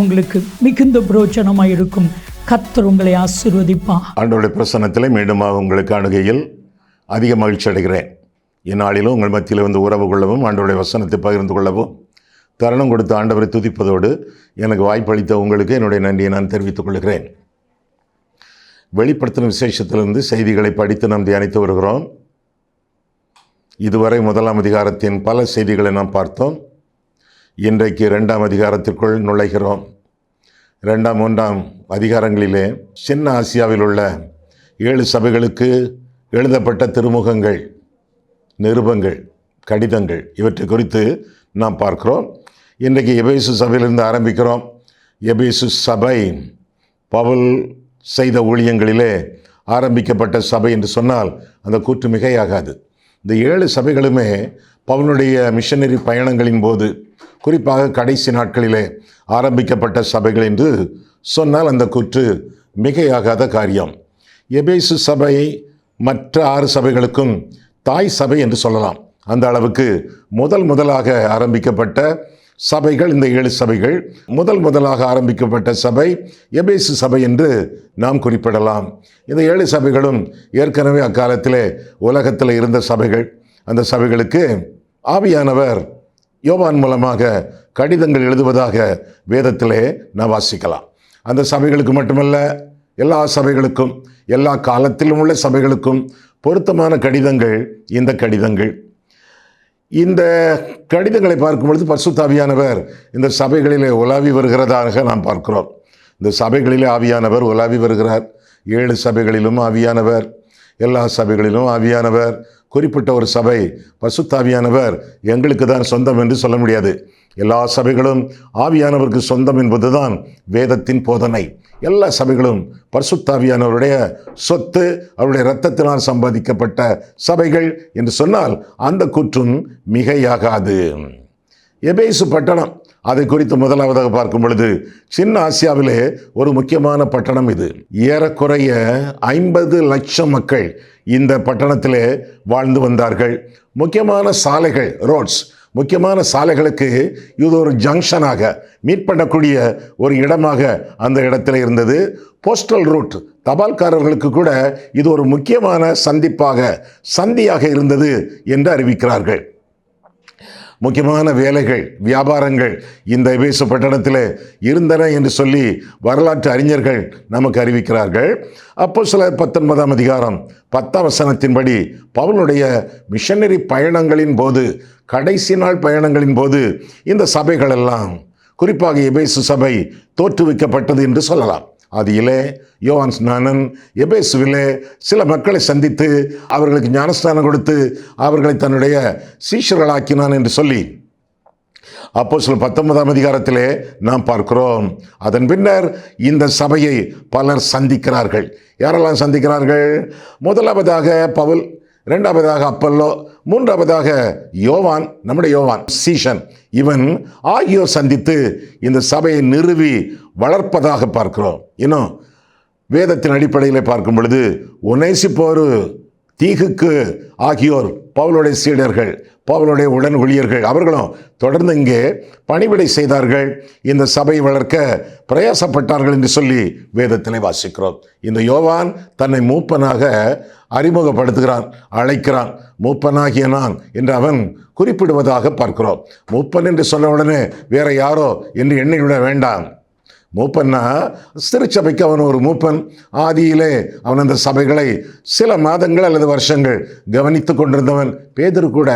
உங்களுக்கு மிகுந்த பிரோஜனமாக இருக்கும் கத்தர் உங்களை ஆசீர்வதிப்பா ஆண்டவருடைய பிரசனத்தில் மீண்டுமாக உங்களுக்கு அணுகையில் அதிக மகிழ்ச்சி அடைகிறேன். இந்நாளிலும் உங்கள் மத்தியில் வந்து உறவு கொள்ளவும் ஆண்டவருடைய வசனத்தை பகிர்ந்து கொள்ளவும் தருணம் கொடுத்து ஆண்டவரை துதிப்பதோடு எனக்கு வாய்ப்பளித்த உங்களுக்கு என்னுடைய நன்றியை நான் தெரிவித்துக் கொள்கிறேன். வெளிப்படுத்தின விசேஷத்திலிருந்து செய்திகளை படித்து நாம் தியானித்து வருகிறோம். இதுவரை முதலாம் அதிகாரத்தின் பல செய்திகளை நாம் பார்த்தோம். இன்றைக்கு இரண்டாம் அதிகாரத்திற்குள் நுழைகிறோம். ரெண்டாம் மூன்றாம் அதிகாரங்களிலே சின்ன ஆசியாவில் உள்ள ஏழு சபைகளுக்கு எழுதப்பட்ட திருமுகங்கள் நிருபங்கள் கடிதங்கள் இவற்றை குறித்து நாம் பார்க்கிறோம். இன்றைக்கு எபேசு சபையிலிருந்து ஆரம்பிக்கிறோம். எபேசு சபை பவுல் செய்த ஊழியங்களிலே ஆரம்பிக்கப்பட்ட சபை என்று சொன்னால் அந்த கூற்று மிகையாகாது. இந்த ஏழு சபைகளுமே பவுனுடைய மிஷனரி பயணங்களின் போது குறிப்பாக கடைசி நாட்களிலே ஆரம்பிக்கப்பட்ட சபைகள் என்று சொன்னால் அந்த கூற்று மிகையாகாத காரியம். எபேசு சபை மற்ற ஆறு சபைகளுக்கும் தாய் சபை என்று சொல்லலாம். அந்த அளவுக்கு முதல் முதலாக ஆரம்பிக்கப்பட்ட சபைகள் இந்த ஏழு சபைகள் முதல் முதலாக ஆரம்பிக்கப்பட்ட சபை எபேசு சபை என்று நாம் குறிப்பிடலாம். இந்த ஏழு சபைகளும் ஏற்கனவே அக்காலத்திலே உலகத்தில் இருந்த சபைகள். அந்த சபைகளுக்கு ஆவியானவர் யோவான் மூலமாக கடிதங்கள் எழுதுவதாக வேதத்திலே நாம் வாசிக்கலாம். அந்த சபைகளுக்கு மட்டுமல்ல எல்லா சபைகளுக்கும் எல்லா காலத்திலும் உள்ள சபைகளுக்கும் பொருத்தமான கடிதங்கள் இந்த கடிதங்கள். இந்த கடிதங்களை பார்க்கும் பொழுது பரிசுத்தாவியானவர் இந்த சபைகளிலே உலாவி வருகிறதாக நாம் பார்க்கிறோம். இந்த சபைகளிலே ஆவியானவர் உலாவி வருகிறார். ஏழு சபைகளிலும் ஆவியானவர் எல்லா சபைகளிலும் ஆவியானவர் குறிப்பிட்ட ஒரு சபை பசுத்தாவியானவர் எங்களுக்கு தான் சொந்தம் என்று சொல்ல முடியாது. எல்லா சபைகளும் ஆவியானவருக்கு சொந்தம் என்பதுதான் வேதத்தின் போதனை. எல்லா சபைகளும் பரிசுத்தாவியானவருடைய சொத்து அவருடைய இரத்தத்தினால் சம்பாதிக்கப்பட்ட சபைகள் என்று சொன்னால் அந்த கூற்றும் மிகையாகாது. எபேசு பட்டணம். அதை குறித்து முதலாவதாக பார்க்கும் பொழுது சின்ன ஆசியாவிலே ஒரு முக்கியமான பட்டணம் இது. ஏறக்குறைய ஐம்பது லட்சம் மக்கள் இந்த பட்டணத்திலே வாழ்ந்து வந்தார்கள். முக்கியமான சாலைகள் ரோட்ஸ் முக்கியமான சாலைகளுக்கு இது ஒரு ஜங்ஷனாக மீட் பண்ணக்கூடிய ஒரு இடமாக அந்த இடத்துல இருந்தது. போஸ்டல் ரூட் தபால்காரர்களுக்கு கூட இது ஒரு முக்கியமான சந்திப்பாக சந்தியாக இருந்தது என்று அறிவிக்கிறார்கள். முக்கியமான வேலைகள் வியாபாரங்கள் இந்த எபேசு பட்டணத்தில் இருந்தன என்று சொல்லி வரலாற்று அறிஞர்கள் நமக்கு அறிவிக்கிறார்கள். அப்போ சில பத்தொன்பதாம் அதிகாரம் பத்தாம் வசனத்தின்படி பவுலுடைய மிஷனரி பயணங்களின் போது கடைசி நாள் பயணங்களின் போது இந்த சபைகள் எல்லாம் குறிப்பாக எபேசு சபை தோற்றுவிக்கப்பட்டது என்று சொல்லலாம். அதிலே யோவான் ஸ்நானன் எபேசுவிலே சில மக்களை சந்தித்து அவர்களுக்கு ஞானஸ்தானம் கொடுத்து அவர்களை தன்னுடைய சீஷர்களாக்கினான் என்று சொல்லி அப்போ சில பத்தொன்பதாம் அதிகாரத்திலே நாம் பார்க்கிறோம். அதன் பின்னர் இந்த சபையை பலர் சந்திக்கிறார்கள். யாரெல்லாம் சந்திக்கிறார்கள்? முதலாவதாக பவுல் ரெண்டாவதாக அப்பல்லோ மூன்றாவதாக யோவான் நம்முடைய யோவான் சீஷன். இவன் ஆகியோர் சந்தித்து இந்த சபையை நிறுவி வளர்ப்பதாக பார்க்கிறோம். இன்னும் வேதத்தின் அடிப்படையில் பார்க்கும் பொழுது ஒனேசிப்போரு தீகுக்கு ஆகியோர் பவுலுடைய சீடர்கள் பவுலுடைய உடன் ஊழியர்கள் அவர்களும் தொடர்ந்து இங்கே பணிவிடை செய்தார்கள். இந்த சபை வளர்க்க பிரயாசப்பட்டார்கள் என்று சொல்லி வேதத்திலே வாசிக்கிறோம். இந்த யோவான் தன்னை மூப்பனாக அறிமுகப்படுத்துகிறான் அழைக்கிறான். மூப்பனாகிய நான் என்று அவன் குறிப்பிடுவதாக பார்க்கிறோம். மூப்பன் என்று சொன்ன உடனே வேற யாரோ என்று எண்ணிவிட வேண்டாம். மூப்பன்னா திருச்சபைக்கு அவன் ஒரு மூப்பன். ஆதியிலே அவன் அந்த சபைகளை சில மாதங்கள் அல்லது வருஷங்கள் கவனித்து கொண்டிருந்தவன். பேதர் கூட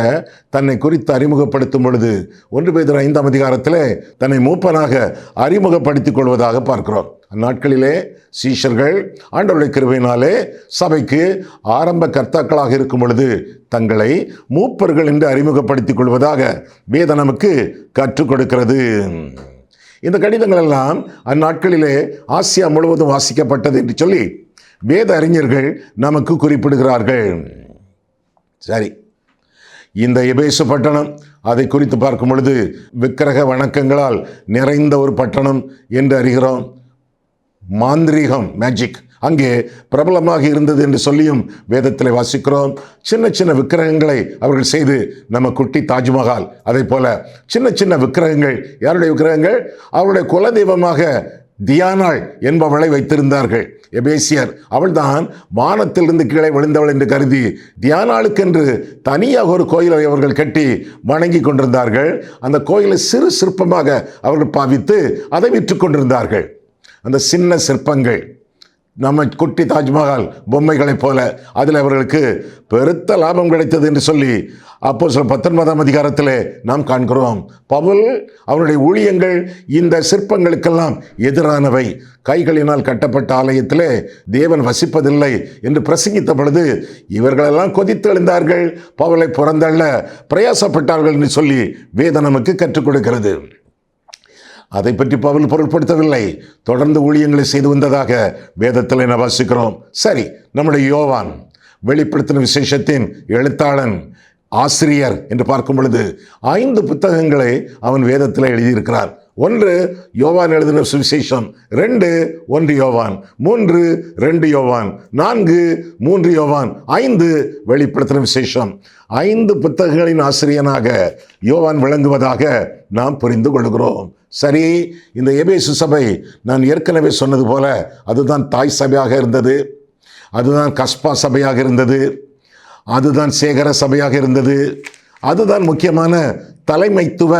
தன்னை குறித்து அறிமுகப்படுத்தும் பொழுது ஒன்று பேதர் ஐந்தாம் அதிகாரத்திலே தன்னை மூப்பனாக அறிமுகப்படுத்திக் கொள்வதாக பார்க்கிறோம். அந்நாட்களிலே சீஷர்கள் ஆண்டவருடைய கிருபையினாலே சபைக்கு ஆரம்ப கர்த்தாக்களாக இருக்கும் பொழுது தங்களை மூப்பர்கள் என்று அறிமுகப்படுத்திக் கொள்வதாக வேத நமக்கு கற்றுக் கொடுக்கிறது. இந்த கடிதங்கள் எல்லாம் அந்நாட்களிலே ஆசியா முழுவதும் வாசிக்கப்பட்டது என்று சொல்லி வேத அறிஞர்கள் நமக்கு குறிப்பிடுகிறார்கள். சரி. இந்த எபேசு பட்டணம் அதை குறித்து பார்க்கும் பொழுது விக்கிரக வணக்கங்களால் நிறைந்த ஒரு பட்டணம் என்று அறிகிறோம். மாந்திரீகம் மேஜிக் அங்கே பிரபலமாக இருந்தது என்று சொல்லியும் வேதத்தில் வாசிக்கிறோம். சின்ன சின்ன விக்கிரகங்களை அவர்கள் செய்து நம்ம குட்டி தாஜ்மஹால் அதே போல சின்ன சின்ன விக்கிரகங்கள் யாருடைய விக்கிரகங்கள்? அவருடைய குலதெய்வமாக தியானாள் என்பவளை வைத்திருந்தார்கள். எபேசியர் அவள்தான் வானத்திலிருந்து கீழே விழுந்தவள் என்று கருதி தியானாளுக்கென்று தனியாக ஒரு கோயிலை அவர்கள் கட்டி வணங்கி கொண்டிருந்தார்கள். அந்த கோயிலை சிறு சிற்பமாக அவர்கள் பாவித்து அதை விற்று கொண்டிருந்தார்கள். அந்த சின்ன சிற்பங்கள் நம்ம குட்டி தாஜ்மஹால் பொம்மைகளைப் போல அதில் அவர்களுக்கு பெருத்த லாபம் கிடைத்தது என்று சொல்லி அப்போ சில பத்தொன்பதாம் அதிகாரத்திலே நாம் காண்கிறோம். பவுல் அவருடைய ஊழியங்கள் இந்த சிற்பங்களுக்கெல்லாம் எதிரானவை. கைகளினால் கட்டப்பட்ட ஆலயத்திலே தேவன் வசிப்பதில்லை என்று பிரசங்கித்த பொழுது இவர்களெல்லாம் கொதித்து எழுந்தார்கள். பவுலை புறந்தள்ள பிரயாசப்பட்டார்கள் என்று சொல்லி வேதம் நமக்கு கற்றுக் கொடுக்கிறது. அதை பற்றி பவுல் பொருட்படுத்தவில்லை தொடர்ந்து ஊழியங்களை செய்து வந்ததாக வேதத்தில் என்ன வாசிக்கிறோம். சரி நம்முடைய யோவான் வெளிப்படுத்தின விசேஷத்தின் எழுத்தாளன் ஆசிரியர் என்று பார்க்கும் பொழுது ஐந்து புத்தகங்களை அவன் வேதத்தில் எழுதியிருக்கிறார். ஒன்று யோவான் எழுதின சுவிசேஷம். ரெண்டு ஒன்று யோவான். மூன்று ரெண்டு யோவான். நான்கு மூன்று யோவான். ஐந்து வெளிப்படுத்தின விசேஷம். ஐந்து புத்தகங்களின் ஆசிரியனாக யோவான் விளங்குவதாக நாம் புரிந்து கொள்கிறோம். சரி இந்த எபேசு சபை நான் ஏற்கனவே சொன்னது போல அதுதான் தாய் சபையாக இருந்தது. அதுதான் கஸ்பா சபையாக இருந்தது. அதுதான் சேகர சபையாக இருந்தது. அதுதான் முக்கியமான தலைமைத்துவ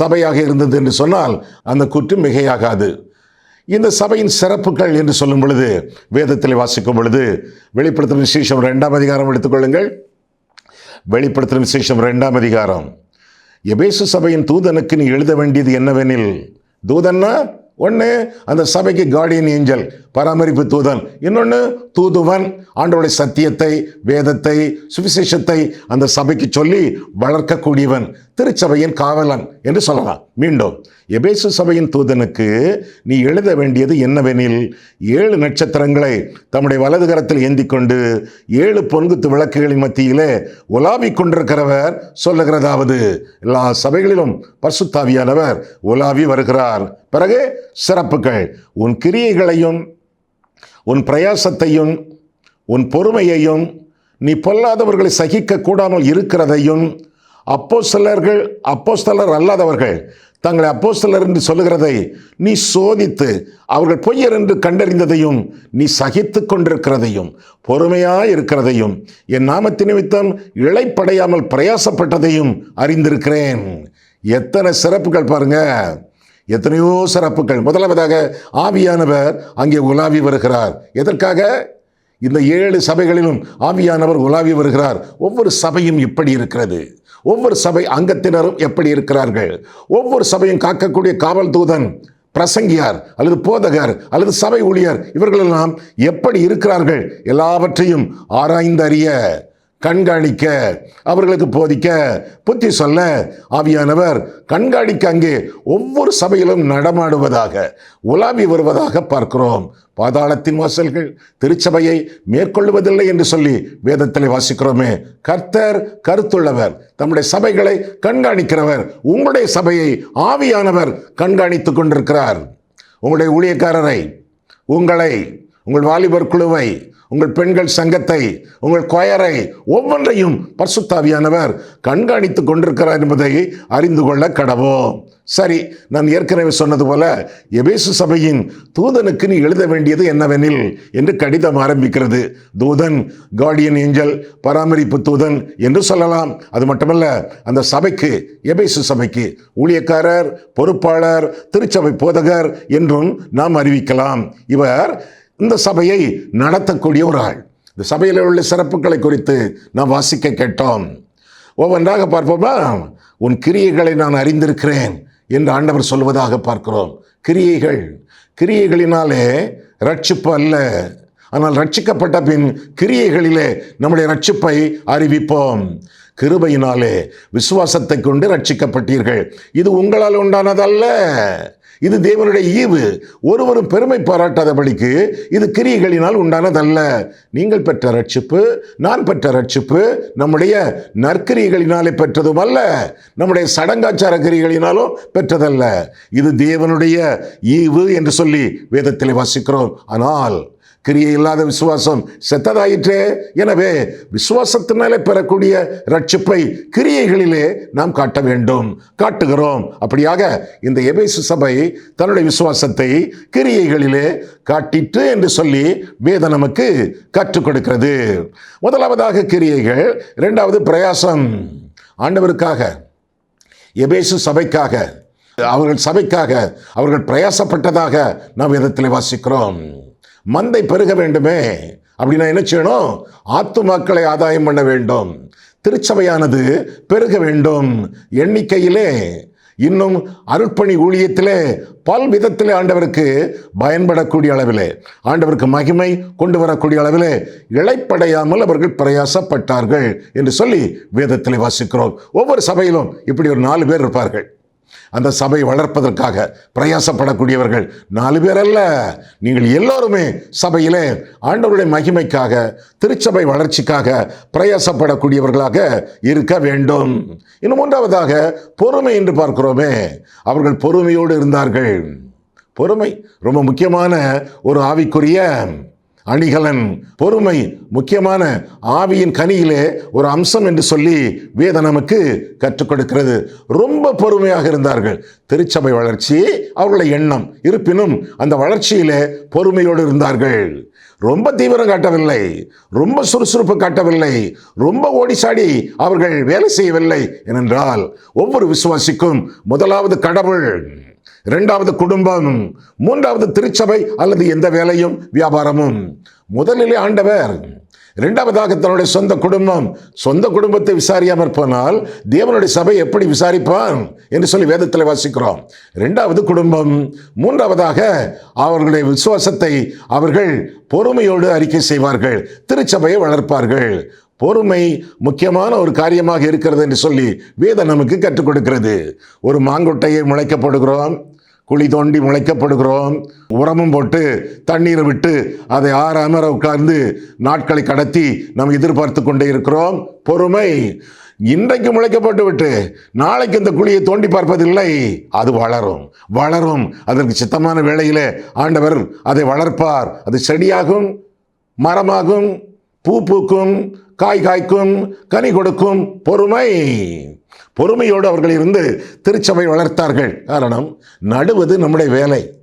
சபையாக இருந்தது என்று சொன்னால் அந்த குற்றம் மிகையாகாது. இந்த சபையின் சிறப்புகள் என்று சொல்லும் பொழுது வேதத்தில் வாசிக்கும் பொழுது வெளிப்படுத்தின விசேஷம் ரெண்டாம் அதிகாரம் எடுத்துக்கொள்ளுங்கள் வெளிப்படுத்தின விசேஷம் ரெண்டாம் அதிகாரம். எபேசு சபையின் தூதனுக்கு நீ எழுத வேண்டியது என்னவெனில் தூதன்னா ஒன்று அந்த சபைக்கு கார்டியன் ஏஞ்சல் பராமரிப்பு தூதன். இன்னொன்று தூதுவன் ஆண்டோடைய சத்தியத்தை வேதத்தை சுவிசேஷத்தை அந்த சபைக்கு சொல்லி வளர்க்கக்கூடியவன் திருச்சபையின் காவலன் என்று சொல்லலாம். மீண்டும் எபேசு சபையின் தூதனுக்கு நீ எழுத வேண்டியது என்னவெனில் ஏழு நட்சத்திரங்களை தம்முடைய வலது கரத்தில் ஏந்தி கொண்டு ஏழு பொன்குத்து விளக்குகளின் மத்தியிலே உலாவிக் கொண்டிருக்கிறவர் சொல்லுகிறதாவது. எல்லா சபைகளிலும் பசுத்தாவியானவர் உலாவி வருகிறார். பிறகு சிறப்புகள். உன் கிரியைகளையும் உன் பிரயாசத்தையும் உன் பொறுமையையும் நீ பொல்லாதவர்களை சகிக்க கூடாமல் இருக்கிறதையும் அப்போஸ்தலர்கள் அப்போஸ்தலர் அல்லாதவர்கள் தங்களை அப்போஸ்தலர் என்று சொல்லுகிறதை நீ சோதித்து அவர்கள் பொய்யர் என்று கண்டறிந்ததையும் நீ சகித்து கொண்டிருக்கிறதையும் பொறுமையாய் இருக்கிறதையும் என் நாமத்தி நிமித்தம் இழைப்படையாமல் பிரயாசப்பட்டதையும் அறிந்திருக்கிறேன். எத்தனை சிறப்புகள் பாருங்க. எத்தனையோ சிறப்புகள். முதலாவதாக ஆவியானவர் அங்கே உலாவி வருகிறார். எதற்காக? இந்த ஏழு சபைகளிலும் ஆவியானவர் உலாவி வருகிறார். ஒவ்வொரு சபையும் இப்படி இருக்கிறது. ஒவ்வொரு சபை அங்கத்தினரும் எப்படி இருக்கிறார்கள்? ஒவ்வொரு சபையும் காக்கக்கூடிய காவல் தூதன் பிரசங்கியார் அல்லது போதகர் அல்லது சபை ஊழியர் இவர்களெல்லாம் எப்படி இருக்கிறார்கள்? எல்லாவற்றையும் ஆராய்ந்து அறிய கண்காணிக்க அவர்களுக்கு போதிக்க புத்தி சொல்ல ஆவியானவர் கண்காணிக்க அங்கே ஒவ்வொரு சபையிலும் நடமாடுவதாக உலாவி வருவதாக பார்க்கிறோம். பாதாளத்தின் வாசல்கள் திருச்சபையை மேற்கொள்வதில்லை என்று சொல்லி வேதத்தில் வாசிக்கிறோமே. கர்த்தர் கருத்துள்ளவர். தம்முடைய சபைகளை கண்காணிக்கிறவர். உங்களுடைய சபையை ஆவியானவர் கண்காணித்துக் கொண்டிருக்கிறார். உங்களுடைய ஊழியக்காரரை உங்களை உங்கள் வாலிபர் குழுவை உங்கள் பெண்கள் சங்கத்தை உங்கள் கொயரை ஒவ்வொன்றையும் பர்சுத்தாவியானவர் கண்காணித்துக் கொண்டிருக்கிறார் என்பதை அறிந்து கொள்ள கடவோம் சரி நான் ஏற்கனவே சொன்னது போல எபேசு சபையின் தூதனுக்கு நீ எழுத வேண்டியது என்னவெனில் என்று கடிதம் ஆரம்பிக்கிறது. தூதன் கார்டியன் ஏஞ்சல் பராமரிப்பு தூதன் என்று சொல்லலாம். அது மட்டுமல்ல அந்த சபைக்கு எபேசு சபைக்கு ஊழியக்காரர் பொறுப்பாளர் திருச்சபை போதகர் என்றும் நாம் அறிவிக்கலாம். இவர் இந்த சபையை நடத்தக்கூடிய ஒரு ஆள். இந்த சபையில் உள்ள சிறப்புகளை குறித்து நாம் வாசிக்க கேட்டோம். ஒவ்வொன்றாக பார்ப்போமா? உன் கிரியைகளை நான் அறிந்திருக்கிறேன் என்று ஆண்டவர் சொல்வதாக பார்க்கிறோம். கிரியைகள். கிரியைகளினாலே ரட்சிப்பு அல்ல. ஆனால் ரட்சிக்கப்பட்ட பின் கிரியைகளிலே நம்முடைய ரட்சிப்பை அறிவிப்போம். கிருபையினாலே விசுவாசத்தை கொண்டு ரட்சிக்கப்பட்டீர்கள். இது உங்களால் உண்டானதல்ல. இது தேவனுடைய ஈவு. ஒருவரும் பெருமை பாராட்டாதபடிக்கு இது கிரியைகளினால் உண்டானதல்ல. நீங்கள் பெற்ற ரட்சிப்பு நான் பெற்ற ரட்சிப்பு நம்முடைய நற்கிரியைகளினாலே பெற்றதும் அல்ல. நம்முடைய சடங்காச்சார கிரிகளினாலும் பெற்றதல்ல. இது தேவனுடைய ஈவு என்று சொல்லி வேதத்தில் வாசிக்கிறோம். ஆனால் கிரியை இல்லாத விசுவாசம் செத்ததாயிற்றே. எனவே விசுவாசத்தினாலே பெறக்கூடிய ரட்சிப்பை கிரியைகளிலே நாம் காட்ட வேண்டும். காட்டுகிறோம். அப்படியாக இந்த எபேசு சபை தன்னுடைய விசுவாசத்தை கிரியைகளிலே காட்டிற்று என்று சொல்லி வேத நமக்கு கற்றுக் கொடுக்கிறது. முதலாவதாக கிரியைகள். இரண்டாவது பிரயாசம். ஆண்டவருக்காக எபேசு சபைக்காக அவர்கள் சபைக்காக அவர்கள் பிரயாசப்பட்டதாக நாம் விதத்தில் வாசிக்கிறோம். மந்தை பெருக வேண்டுமே. அப்படின்னா என்ன செய்யணும்? ஆத்துமாக்களை ஆதாயம் பண்ண வேண்டும். திருச்சபையானது பெருக வேண்டும். எண்ணிக்கையிலே இன்னும் அருட்பணி ஊழியத்திலே பல் விதத்திலே ஆண்டவருக்கு பயன்படக்கூடிய அளவிலே ஆண்டவருக்கு மகிமை கொண்டு வரக்கூடிய அளவிலே இழைப்படையாமல் அவர்கள் பிரயாசப்பட்டார்கள் என்று சொல்லி வேதத்திலே வாசிக்கிறோம். ஒவ்வொரு சபையிலும் இப்படி ஒரு நாலு பேர் இருப்பார்கள். அந்த சபை வளர்ப்பதற்காக பிரயாசப்படக்கூடியவர்கள் நாலு பேர் அல்ல நீங்கள் எல்லோருமே சபையிலே ஆண்டவருடைய மகிமைக்காக திருச்சபை வளர்ச்சிக்காக பிரயாசப்படக்கூடியவர்களாக இருக்க வேண்டும். இன்னும் மூன்றாவதாக பொறுமை என்று பார்க்கிறோமே அவர்கள் பொறுமையோடு இருந்தார்கள். பொறுமை ரொம்ப முக்கியமான ஒரு ஆவிக்குரிய அணிகலன் பொறுமை முக்கியமான ஆவியின் கனியிலே ஒரு அம்சம் என்று சொல்லி வேத நமக்கு கற்றுக் கொடுக்கிறது. ரொம்ப பொறுமையாக இருந்தார்கள். திருச்சபை வளர்ச்சி அவர்களுடைய எண்ணம். இருப்பினும் அந்த வளர்ச்சியிலே பொறுமையோடு இருந்தார்கள். ரொம்ப தீவிரம் காட்டவில்லை. ரொம்ப சுறுசுறுப்பு காட்டவில்லை. ரொம்ப ஓடிசாடி அவர்கள் வேலை செய்யவில்லை. ஏனென்றால் ஒவ்வொரு விசுவாசிக்கும் முதலாவது கடவுள். இரண்டாவது குடும்பம் மூன்றாவது திருச்சபை அல்லது எந்த வேலையும் வியாபாரமும். முதலிலே ஆண்டவர் இரண்டாவதாக தன்னுடைய சொந்த குடும்பம் சொந்த குடும்பத்தை விசாரியாமல் போனால் தேவனுடைய சபை எப்படி விசாரிப்பான் என்று சொல்லி வேதத்தில் வாசிக்கிறோம். இரண்டாவது குடும்பம் மூன்றாவதாக அவர்களுடைய விசுவாசத்தை அவர்கள் பொறுமையோடு அறிக்கை செய்வார்கள் திருச்சபையை வளர்ப்பார்கள். பொறுமை முக்கியமான ஒரு காரியமாக இருக்கிறது என்று சொல்லி வேதம் நமக்கு கற்றுக் கொடுக்கிறது. ஒரு மாங்கொட்டையை முளைக்கப்படுகிறோம் குழி தோண்டி முளைக்கப்படுகிறோம். உரமும் போட்டு தண்ணீரை விட்டு அதை ஆறாமற உட்கார்ந்து நாட்களை கடத்தி நாம் எதிர்பார்த்து கொண்டே இருக்கிறோம். பொறுமை. இன்றைக்கு முளைக்கப்பட்டு விட்டு நாளைக்கு இந்த குழியை தோண்டி பார்ப்பதில்லை. அது வளரும். வளரும். அதற்கு சித்தமான வேளையிலே ஆண்டவர் அதை வளர்ப்பார். அது செடியாகும் மரமாகும் பூ பூக்கும் காய் காய்க்கும் கனி கொடுக்கும். பொறுமை. பொறுமையோடு அவர்கள் இருந்து திருச்சபை வளர்த்தார்கள். காரணம் நடுவது நம்முடைய வேலை.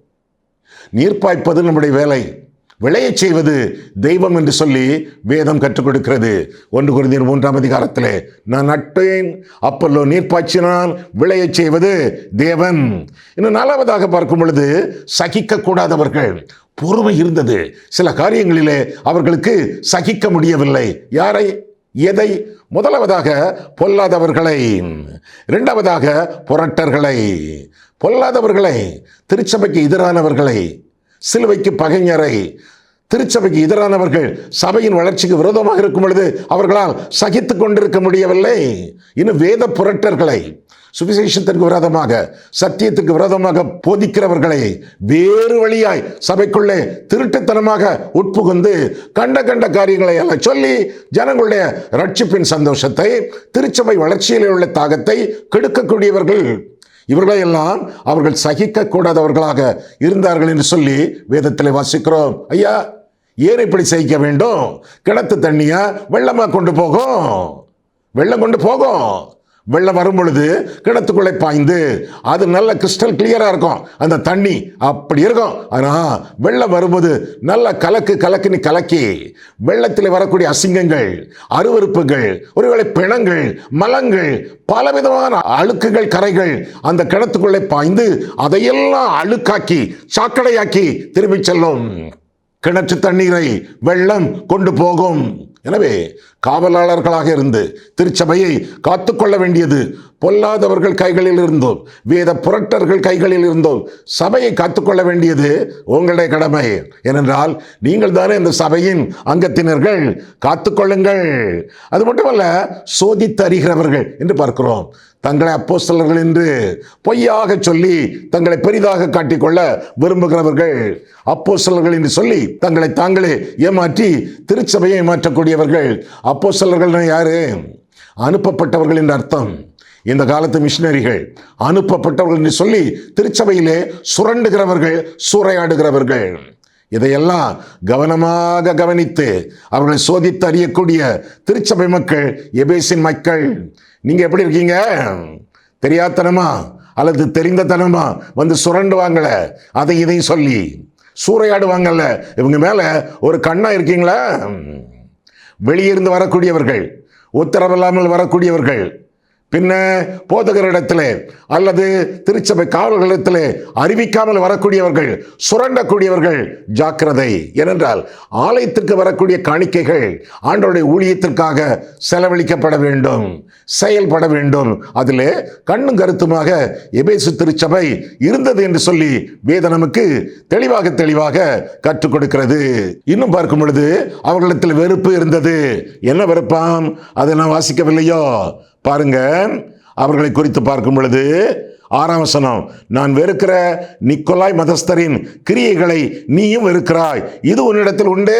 நீர்ப்பாய்ப்பது நம்முடைய வேலை. விளையச் செய்வது தெய்வம் என்று சொல்லி வேதம் கற்றுக் கொடுக்கிறது. ஒன்று குருந்தியர் மூன்றாம் அதிகாரத்தில் நான் நட்டேன் அப்பல்லோ நீர் பாய்ச்சினால் விளையச் செய்வது தேவன். இன்னும் நாலாவதாக பார்க்கும் பொழுது சகிக்கக்கூடாதவர்கள். பொறுமை இருந்தது. சில காரியங்களிலே அவர்களுக்கு சகிக்க முடியவில்லை. யாரை? எதை? முதலாவதாக பொல்லாதவர்களை. இரண்டாவதாக புரட்டர்களை. பொல்லாதவர்களை திருச்சபைக்கு எதிரானவர்களை. சிலுவைக்கு பகைஞரை. திருச்சபைக்கு எதிரானவர்கள் சபையின் வளர்ச்சிக்கு விரோதமாக இருக்கும் பொழுது அவர்களால் சகித்து கொண்டிருக்க முடியவில்லை. இன்னும் வேத புரட்டர்களை. சுவிசேஷத்திற்கு விரோதமாக சத்தியத்துக்கு விரோதமாக போதிக்கிறவர்களை வேறு வழியாய் சபைக்குள்ளே திருட்டுத்தனமாக உட்புகுந்து கண்ட கண்ட காரியங்களை எல்லாம் சொல்லி ஜனங்களுடைய ரட்சிப்பின் சந்தோஷத்தை திருச்சபை வளர்ச்சியில் உள்ள தாகத்தை கெடுக்கக்கூடியவர்கள். இவர்களையெல்லாம் அவர்கள் சகிக்க கூடாதவர்களாக இருந்தார்கள் என்று சொல்லி வேதத்தில் வாசிக்கிறோம். ஐயா ஏன் இப்படி சகிக்க வேண்டும்? கிணத்து தண்ணியா? வெள்ளமா கொண்டு போகும்? வெள்ளம் கொண்டு போகும். வெள்ளம் வரும் பொழுது கிணத்துக்குள்ளே பாய்ந்து அது நல்ல கிறிஸ்டல் கிளியரா இருக்கும். அந்த தண்ணி அப்படி இருக்கும். ஆனால் வெள்ளம் வரும்போது நல்ல கலக்கு கலக்குன்னு கலக்கி வெள்ளத்தில் வரக்கூடிய அசிங்கங்கள் அருவருப்புகள் ஒருவேளை பிணங்கள் மலங்கள் பலவிதமான அழுக்குகள் கரைகள் அந்த கிணத்துக்குள்ளே பாய்ந்து அதையெல்லாம் அழுக்காக்கி சாக்கடையாக்கி திரும்பிச் செல்லும். கிணற்று தண்ணீரை வெள்ளம் கொண்டு போகும். எனவே காவலாளர்களாக இருந்து திருச்சபையை காத்துக்கொள்ள வேண்டியது. பொல்லாதவர்கள் கைகளில் இருந்தோம். வேத புரட்டர்கள் கைகளில் இருந்தோம். சபையை காத்துக்கொள்ள வேண்டியது உங்களுடைய கடமை. ஏனென்றால் நீங்கள் தானே இந்த சபையின் அங்கத்தினர்கள். காத்துக்கொள்ளுங்கள். அது மட்டுமல்ல சோதித்து அறிகிறவர்கள் என்று பார்க்கிறோம். தங்களை அப்போஸ்தலர்கள் என்று பொய்யாக சொல்லி தங்களை பெரிதாக காட்டிக்கொள்ள விரும்புகிறவர்கள். அப்போஸ்தலர்கள் என்று சொல்லி தங்களை தாங்களே ஏமாற்றி திருச்சபையை அப்போ சிலர்கள்னா யார்? அனுப்பப்பட்டவர்கள் என்று அர்த்தம். இந்த காலத்து மிஷினரிகள் அனுப்பப்பட்டவர்கள் என்று சொல்லி திருச்சபையிலே சுரண்டுகிறவர்கள் சூறையாடுகிறவர்கள். இதையெல்லாம் கவனமாக கவனித்து அவர்களை சோதித்து அறியக்கூடிய திருச்சபை மக்கள் எபேசின் மக்கள். நீங்க எப்படி இருக்கீங்க? தெரியாதனமா அல்லது தெரிந்ததனமா வந்து சுரண்டுவாங்கள? அதை இதையும் சொல்லி சூறையாடுவாங்கல்ல? இவங்க மேல ஒரு கண்ணா இருக்கீங்களா? வெளியிருந்து வரக்கூடியவர்கள் உத்தரவில்லாமல் வரக்கூடியவர்கள் பின்ன போதகரிடத்திலே அல்லது திருச்சபை காவல்களிடத்திலே அறிவிக்காமல் வரக்கூடியவர்கள் சுரண்டக்கூடியவர்கள் ஜாக்கிரதை. ஏனென்றால் ஆலயத்திற்கு வரக்கூடிய காணிக்கைகள் ஆண்டோடைய ஊழியத்திற்காக செலவழிக்கப்பட வேண்டும் செயல்பட வேண்டும். அதிலே கண்ணும் கருத்துமாக எபேசு திருச்சபை இருந்தது என்று சொல்லி வேத நமக்கு தெளிவாக தெளிவாக கற்றுக் கொடுக்கிறது. இன்னும் பார்க்கும் பொழுது அவர்களிடத்தில் வெறுப்பு இருந்தது. என்ன வெறுப்பாம்? அதை நான் வாசிக்கவில்லையோ? பாருங்க அவர்களை குறித்து பார்க்கும் பொழுது ஆறாம் வசனம் நான் வெறுக்கிற நிக்கொலாய் மதஸ்தரின் கிரியைகளை நீயும் வெறுக்கிறாய். இது உன்னிடத்தில் உண்டு.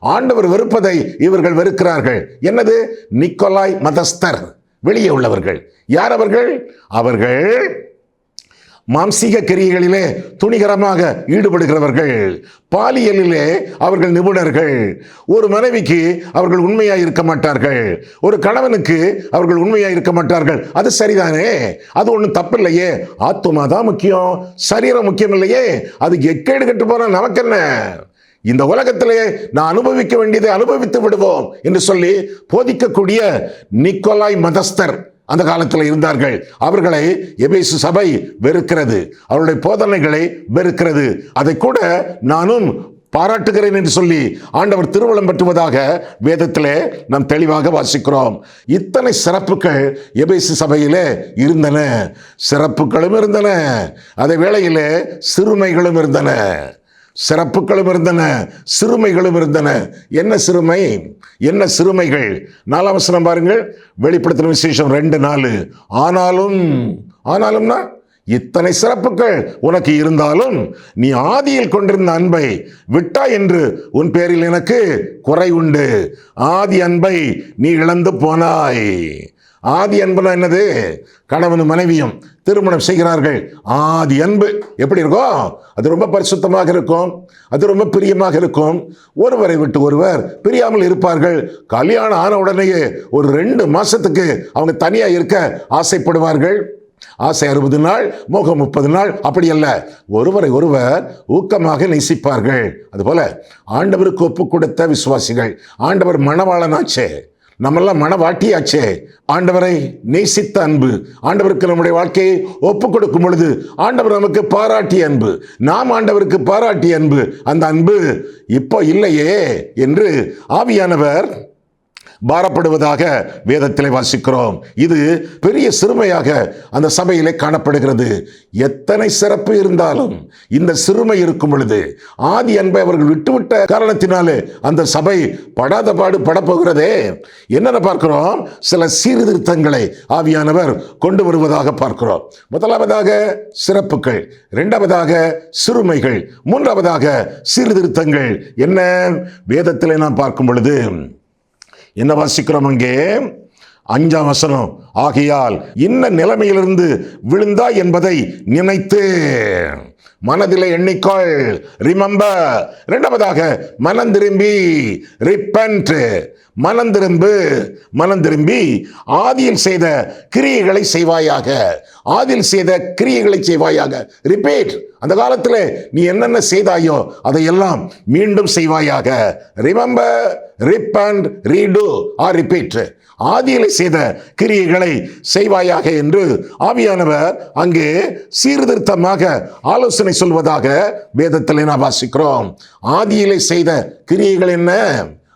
ஆண்டவர் வெறுப்பதை இவர்கள் வெறுக்கிறார்கள். என்னது? நிக்கொலாய் மதஸ்தர். வெளியே உள்ளவர்கள். யார் அவர்கள்? அவர்கள் மாம்சீக கிரியைகளிலே துணிகரமாக ஈடுபடுகிறவர்கள் பாலியலிலே அவர்கள் நிபுணர்கள். ஒரு மனைவிக்கு அவர்கள் உண்மையாக இருக்க மாட்டார்கள். ஒரு கணவனுக்கு அவர்கள் உண்மையாக இருக்க மாட்டார்கள். அது சரிதானே? அது ஒன்றும் தப்பில்லையே. ஆத்மா தான் முக்கியம். சரீரம் முக்கியம் இல்லையே. அது எக்கேடு கட்டு போனால் நமக்கு என்ன இந்த உலகத்திலே நான் அனுபவிக்க வேண்டியதை அனுபவித்து விடுவோம் என்று சொல்லி போதிக்கக்கூடிய நிக்கோலாய் மதஸ்தர் அந்த காலத்தில் இருந்தார்கள். அவர்களை எபேசு சபை வெறுக்கிறது. அவருடைய போதனைகளை வெறுக்கிறது. அதை கூட நானும் பாராட்டுகிறேன் என்று சொல்லி ஆண்டவர் திருவள்ளம் பெற்றுவதாக வேதத்திலே நாம் தெளிவாக வாசிக்கிறோம். இத்தனை சிறப்புகள் எபேசு சபையிலே இருந்தன. சிறப்புகளும் இருந்தன. அதே வேளையிலே சிறுமைகளும் இருந்தன. சிறப்புகளும் இருந்தன சிறுமைகளும் இருந்தன. என்ன சிறுமை? என்ன சிறுமைகள்? நாலாம் வசனம் பாருங்கள். வெளிப்படுத்தின விசேஷம் ரெண்டு நாலு. ஆனாலும் ஆனாலும்னா இத்தனை சிறப்புகள் உனக்கு இருந்தாலும் நீ ஆதியில் கொண்டிருந்த அன்பை விட்டாய் என்று உன் பேரில் எனக்கு குறை உண்டு. ஆதி அன்பை நீ இழந்து போனாய். ஆதி அன்புலாம் என்னது? கணவனும் மனைவியும் திருமணம் செய்கிறார்கள். ஆதி அன்பு எப்படி இருக்கும்? அது ரொம்ப பரிசுத்தமாக இருக்கும். அது ரொம்ப பிரியமாக இருக்கும். ஒருவரை விட்டு ஒருவர் பிரியாமல் இருப்பார்கள். கல்யாணம் ஆன உடனேயே ஒரு ரெண்டு மாசத்துக்கு அவங்க தனியா இருக்க ஆசைப்படுவார்கள். ஆசை அறுபது நாள் மோகம் முப்பது நாள் அப்படி அல்ல. ஒருவரை ஒருவர் ஊக்கமாக நேசிப்பார்கள். அதுபோல ஆண்டவருக்கு ஒப்பு கொடுத்த விசுவாசிகள் ஆண்டவர் மணவாளனாச்சே நம்மெல்லாம் மனவாட்டியாச்சே. ஆண்டவரை நேசித்த அன்பு. ஆண்டவருக்கு நம்முடைய வாழ்க்கையை ஒப்பு கொடுக்கும் பொழுது ஆண்டவர் நமக்கு பாராட்டிய அன்பு. நாம் ஆண்டவருக்கு பாராட்டிய அன்பு. அந்த அன்பு இப்போ இல்லையே என்று ஆவியானவர் பாரப்படுவதாக வேதத்திலே வாசிக்கிறோம். இது பெரிய சிறுமையாக அந்த சபையிலே காணப்படுகிறது. எத்தனை சிறப்பு இருந்தாலும் இந்த சிறுமை இருக்கும் பொழுது ஆதி அன்பை அவர்கள் விட்டுவிட்ட காரணத்தினாலே அந்த சபை படாத பாடு படப்போகிறதே. என்னென்ன பார்க்கிறோம்? சில சீர்திருத்தங்களை ஆவியானவர் கொண்டு வருவதாக பார்க்கிறோம். முதலாவதாக சிறப்புகள் இரண்டாவதாக சிறுமைகள் மூன்றாவதாக சீர்திருத்தங்கள். என்ன? வேதத்திலே நாம் பார்க்கும் பொழுது என்ன வாசிக்கிறோம் அங்கே அஞ்சாம் வசனம் ஆகையால் இன்ன நிலைமையிலிருந்து விழுந்தா என்பதை நினைத்து மனதில் எண்ணிக்கொள். ரிமம்பர் இரண்டாவதாக மனம் திரும்பி ரிப்பன்ட் மனம் திரும்பு மனம் திரும்பி ஆதியில் செய்த கிரியைகளை செய்வாயாக. ஆதியில் செய்த கிரியைகளை செய்வாயாக. ரிப்பீட் அந்த காலத்தில் நீ என்னென்ன செய்தாயோ அதையெல்லாம் மீண்டும் செய்வாயாக. Remember repent redo or repeat ஆதியிலே செய்த கிரியைகளை செய்வாயாக என்று ஆவியானவர் அங்கே சீர்திருத்தமாக ஆலோசனை சொல்வதாக வேதத்தில் நாம் வாசிக்கிறோம். ஆதியிலே செய்த கிரியைகள் என்ன?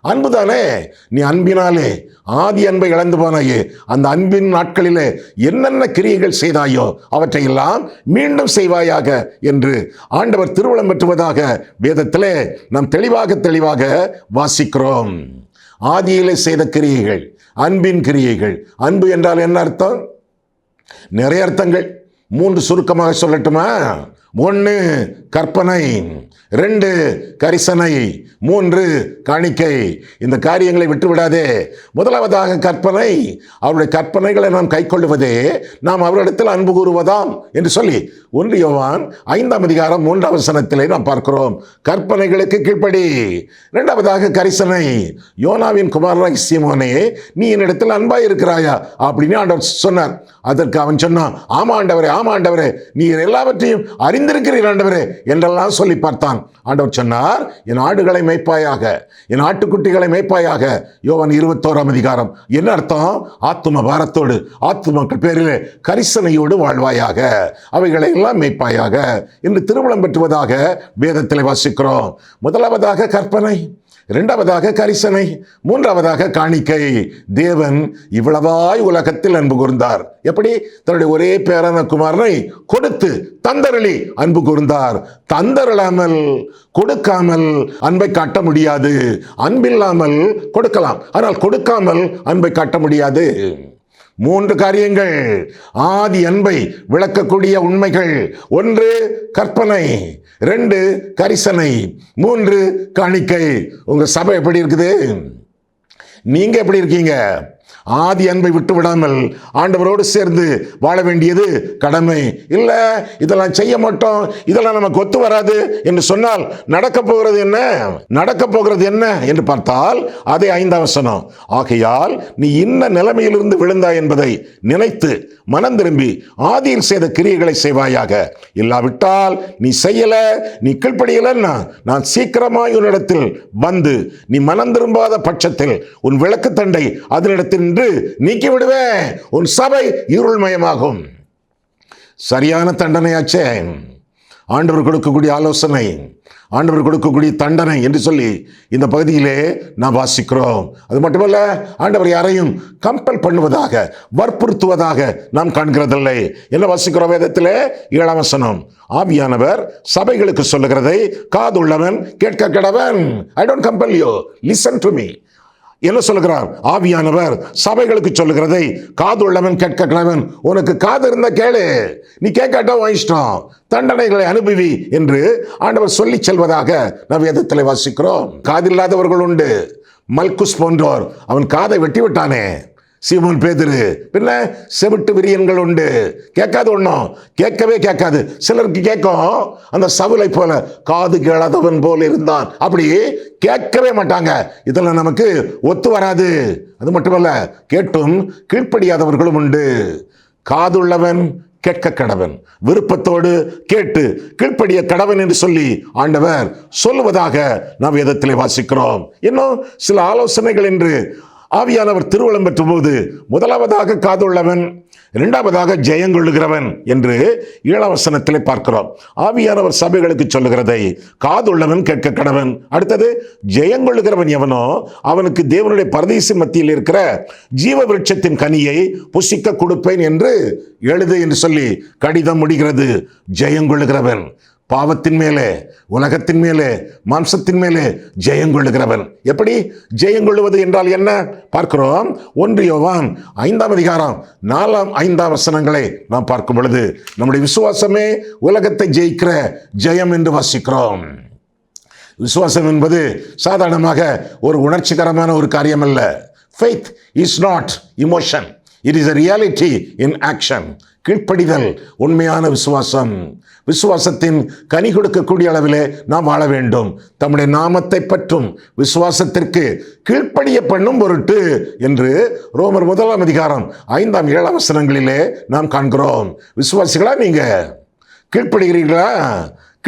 அன்புதானே நீ அன்பினாலே ஆதி அன்பை இழந்து போனாயே. அந்த அன்பின் நாட்களிலே என்னென்ன கிரியைகள் செய்தாயோ அவற்றையெல்லாம் மீண்டும் செய்வாயாக என்று ஆண்டவர் திருவுளம் பெற்றுவதாக வேதத்திலே நாம் தெளிவாக தெளிவாக வாசிக்கிறோம். ஆதியிலே செய்த கிரியைகள். அன்பின் கிரியைகள். அன்பு என்றால் என்ன அர்த்தம்? நிறைய அர்த்தங்கள். மூன்று சுருக்கமாக சொல்லட்டுமா? ஒன்று கற்பனை ரெண்டு கரிசனை மூன்று காணிக்கை. இந்த காரியங்களை விட்டு விடாதே முதலாவதாக கற்பனை. அவருடைய கற்பனைகளை நாம் கைக்கொள்ளுவதே நாம் அவரிடத்தில் அன்பு கூறுவதாம் என்று சொல்லி ஒன்று யோவான் ஐந்தாம் அதிகாரம் மூன்றாம் சனத்திலே நாம் பார்க்கிறோம். கற்பனைகளுக்கு கீழ்ப்படி. இரண்டாவதாக கரிசனை. யோனாவின் குமாரராய் சீமோனே நீ என்னிடத்தில் அன்பாய் இருக்கிறாயா? அப்படின்னு ஆண்டவர் சொன்னார். அதற்கு அவன் சொன்னான் ஆமா ஆண்டவரே ஆமா ஆண்டவரே நீ எல்லாவற்றையும் அறிந்திருக்கிறீர் ஆண்டவரே என்றெல்லாம் சொல்லி பார்த்தான். ஆண்டவர் சொன்னார் என் ஆடுகளை மேய்ப்பாயாக. என் ஆட்டுக்குட்டிகளை மேய்ப்பாயாக. யோவன் இருபத்தோராம் அதிகாரம். என்ன அர்த்தம்? ஆத்தும பாரத்தோடு ஆத்துமக்கள் பேரிலே கரிசனையோடு வாழ்வாயாக. அவைகளை எல்லாம் மேய்ப்பாயாக. என்று திருமணம் பெற்றுவதாக வேதத்தில் வாசிக்கிறோம். முதலாவதாக கற்பனை. இரண்டாவதாக கரிசனை மூன்றாவதாக காணிக்கை. தேவன் இவ்வளவாய் உலகத்தில் அன்பு கூர்ந்தார். எப்படி? தன்னுடைய ஒரே பேரான குமாரனை கொடுத்து தந்தரளி அன்பு கூர்ந்தார். தந்தரளாமல் கொடுக்காமல் அன்பை காட்ட முடியாது. அன்பில்லாமல் கொடுக்கலாம். ஆனால் கொடுக்காமல் அன்பை காட்ட முடியாது. மூன்று காரியங்கள். ஆதி அன்பை விளக்கக்கூடிய உண்மைகள். ஒன்று கற்பனை. ரெண்டு கரிசனை. மூன்று காணிக்கை. உங்க சபை எப்படி இருக்குது? நீங்க எப்படி இருக்கீங்க? ஆதி அன்பை விட்டு விடாமல் ஆண்டவரோடு சேர்ந்து வாழ வேண்டியது கடமை. இல்லை இதெல்லாம் செய்ய மாட்டோம் இதெல்லாம் நமக்கு ஒத்து வராது என்று சொன்னால் நடக்க போகிறது என்ன? நடக்க போகிறது என்ன என்று பார்த்தால் அதே ஐந்தாம் வசனம். ஆகையால் நீ இன்ன நிலைமையிலிருந்து விழுந்தாய் என்பதை நினைத்து மனம் திரும்பி ஆதியில் செய்த கிரியைகளை செய்வாயாக. இல்லாவிட்டால் நீ செய்யல நீ கீழ்ப்படியலன்னா நான் சீக்கிரமாய் உன்னிடத்தில் வந்து நீ மனம் திரும்பாத பட்சத்தில் உன் விளக்குத்தண்டை அதனிடத்தில் என்று நீக்கிவிடுவேன். உன் சபை இருள்மயமாகும். சரியான தண்டனையாச்சே. ஆண்டவர் கொடுக்கக்கூடிய ஆலோசனை ஆண்டவர் கொடுக்கக்கூடிய தண்டனை என்று சொல்லி இந்த பகுதியிலே நாம் வாசிக்கிறோம். அது மட்டுமல்ல ஆண்டவர் யாரையும் கம்பல் பண்ணுவதாக வற்புறுத்துவதாக நாம் காண்கிறதில்லை. என்ன வாசிக்கிறோம் வேதத்திலே? ஏழாம் வசனம். ஆவியானவர் சபைகளுக்கு சொல்லுகிறதை காதுள்ளவன் கேட்க கடவன். I don't compel you listen to me என்ன சொல்லுகிறார்? ஆவியானவர் சபைகளுக்கு சொல்லுகிறதை காது உள்ளவன் கேட்க கிழவன் உனக்கு காது இருந்த கேளு. நீ கேட்காட்டா வாங்கிட்டோம் தண்டனைகளை அனுபவி என்று ஆண்டவர் சொல்லி செல்வதாக நம் வேதத்தில் வாசிக்கிறோம். காதில்லாதவர்கள் உண்டு. மல்குஸ் போன்றோர் அவன் காதை வெட்டி விட்டானே சீமோன் பேதுரு பின்ன செவிட்டு விரியன்கள் உண்டு. கேட்காது ஒன்றும் கேட்கவே கேட்காது. சிலருக்கு கேட்கும் அந்த சவுலை போல காது கேளாதவன் போல் இருந்தான். அப்படி கேட்கவே மாட்டாங்க. இதெல்லாம் நமக்கு ஒத்து வராது. அது மட்டுமல்ல கேட்டும் கீழ்ப்படியாதவர்களும் உண்டு. காதுள்ளவன் கேட்க கடவன். விருப்பத்தோடு கேட்டு கீழ்ப்படிய கடவன் என்று சொல்லி ஆண்டவர் சொல்லுவதாக நாம் வேதத்திலே வாசிக்கிறோம். இன்னும் சில ஆலோசனைகள் என்று ஆவியானவர் திருவள்ளம் பெற்ற போது முதலாவதாக காதுள்ளவன் இரண்டாவதாக ஜெயங்கொள்ளுகிறவன் என்று ஈழவசனத்திலே பார்க்கிறோம். ஆவியானவர் சபைகளுக்கு சொல்லுகிறதை காதுள்ளவன் கேட்க கடவன். அடுத்தது ஜெயங்கொள்ளுகிறவன் எவனோ அவனுக்கு தேவனுடைய பரதேசி மத்தியில் இருக்கிற ஜீவ விருட்சத்தின் கனியை புசிக்க கொடுப்பேன் என்று எழுது என்று சொல்லி கடிதம் முடிகிறது. ஜெயங்கொள்ளுகிறவன் பாவத்தின் மேலே உலகத்தின் மேலே மாம்சத்தின் மேலே ஜெயங்கொள்ளுகிறவன் எப்படி? ஜெயங்கொள்ளுவது என்றால் என்ன? பார்க்கிறோம். ஒன்று யோவான் ஐந்தாம் அதிகாரம் நாலாம் ஐந்தாம் வசனங்களை நாம் பார்க்கும் பொழுது நம்முடைய விசுவாசமே உலகத்தை ஜெயிக்கிற ஜெயம் என்று வாசிக்கிறோம். விசுவாசம் என்பது சாதாரணமாக ஒரு உணர்ச்சிகரமான ஒரு காரியம் அல்ல faith is not emotion it is a reality in action கீழ்ப்படிதல் உண்மையான விசுவாசம். விசுவாசத்தின் கனி கொடுக்கக்கூடிய அளவிலே நாம் வாழ வேண்டும். தம்முடைய நாமத்தை பற்றும் விசுவாசத்திற்கு கீழ்ப்படிய பண்ணும் பொருட்டு என்று ரோமர் முதலாம் அதிகாரம் ஐந்தாம் ஏழாம் வசனங்களிலே நாம் காண்கிறோம். விசுவாசிகளா நீங்க? கீழ்ப்படுகிறீர்களா?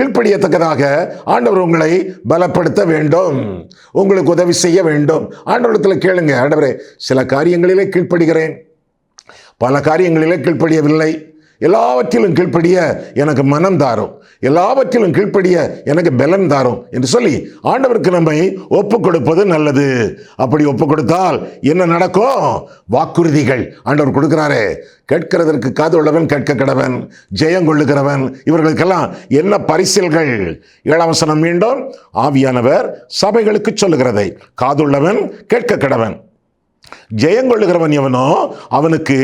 கீழ்ப்படியத்தக்கதாக ஆண்டவர் உங்களை பலப்படுத்த வேண்டும். உங்களுக்கு உதவி செய்ய வேண்டும். ஆண்டவரத்தில் கேளுங்க. ஆண்டவரே சில காரியங்களிலே கீழ்ப்படுகிறேன். பல காரியங்களிலே கீழ்ப்படியவில்லை. எல்லாவற்றிலும் கீழ்ப்படிய எனக்கு மனம் தாரும். எல்லாவற்றிலும் கீழ்ப்படிய எனக்கு பலன் தாரும் என்று சொல்லி ஆண்டவருக்கு நம்மை ஒப்பு கொடுப்பது நல்லது. அப்படி ஒப்பு கொடுத்தால் என்ன நடக்கும்? வாக்குறுதிகள். ஆண்டவர் கொடுக்கிறாரே கேட்கிறதற்கு காது உள்ளவன் கேட்க கடவன் ஜெயம் கொள்ளுகிறவன் இவர்களுக்கெல்லாம் என்ன பரிசில்கள்? ஏழாம் மீண்டும் ஆவியானவர் சபைகளுக்கு சொல்லுகிறதை காதுள்ளவன் கேட்க கடவன் ஜெயங்கொள்ளுகிறவன் எவனோ அவனுக்கு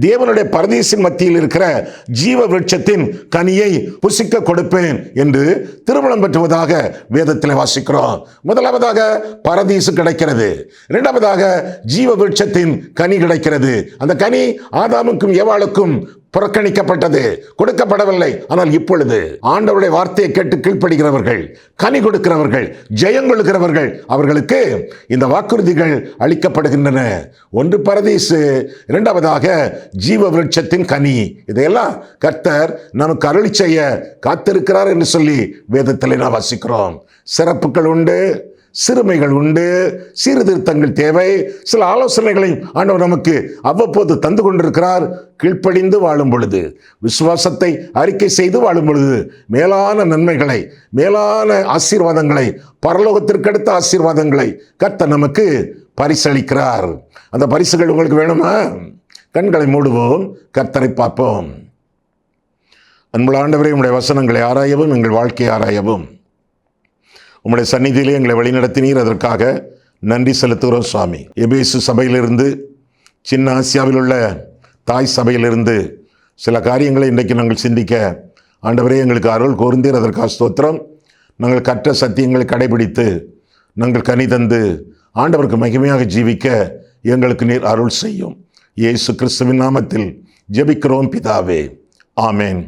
தேவனுடைய பரதேசின் மத்தியில் இருக்கிற ஜீவ விருட்சத்தின் கனியை புசிக்க கொடுப்பேன் என்று திருமணம் பெற்றுவதாக வேதத்தில் வாசிக்கிறோம். முதலாவதாக பரதீசு கிடைக்கிறது. இரண்டாவதாக ஜீவ விருட்சத்தின் கனி கிடைக்கிறது. அந்த கனி ஆதாமுக்கும் ஏவாளுக்கும் புறக்கணிக்கப்பட்டது கொடுக்கப்படவில்லை. ஆனால் இப்பொழுது ஆண்டவருடைய வார்த்தையை கேட்டு கீழ்ப்படுகிறவர்கள் கனி கொடுக்கிறவர்கள் ஜெயம் கொள்கிறவர்கள் அவர்களுக்கு இந்த வாக்குறுதிகள் அளிக்கப்படுகின்றன. ஒன்று பரதீசு இரண்டாவதாக ஜீவ விருட்சத்தின் கனி. இதையெல்லாம் கர்த்தர் நமக்கு அருளி செய்ய காத்திருக்கிறார் என்று சொல்லி வேதத்தில் நாம் வாசிக்கிறோம். சிறப்புகள் உண்டு. சிறுமைகள் உண்டு சீர்திருத்தங்கள் தேவை. சில ஆலோசனைகளையும் ஆண்டவர் நமக்கு அவ்வப்போது தந்து கொண்டிருக்கிறார். கீழ்ப்படிந்து வாழும் பொழுது விசுவாசத்தை அறிக்கை செய்து வாழும் பொழுது மேலான நன்மைகளை மேலான ஆசீர்வாதங்களை பரலோகத்திற்கடுத்த ஆசீர்வாதங்களை கர்த்தர் நமக்கு பரிசளிக்கிறார். அந்த பரிசுகள் உங்களுக்கு வேணுமா? கண்களை மூடுவோம் கர்த்தரை பார்ப்போம். அன்புள்ள ஆண்டவரே உங்களுடைய வசனங்களை ஆராயவும் எங்கள் வாழ்க்கையை ஆராயவும். உங்களுடைய சந்நிதியிலே எங்களை வழிநடத்தினீர். அதற்காக நன்றி செலுத்துகிறோம் சுவாமி. எபேசு சபையிலிருந்து சின்ன ஆசியாவில் உள்ள தாய் சபையிலிருந்து சில காரியங்களை இன்றைக்கு நாங்கள் சிந்திக்க ஆண்டவரே எங்களுக்கு அருள் கூர்ந்தீர். அதற்காக ஸ்தோத்திரம். நாங்கள் கற்ற சத்தியங்களை கடைபிடித்து நாங்கள் கனி தந்து ஆண்டவருக்கு மகிமையாக ஜீவிக்க எங்களுக்கு நீர் அருள் செய்யும். இயேசு கிறிஸ்துவின் நாமத்தில் ஜெபிக்கிறோம் பிதாவே. ஆமேன்.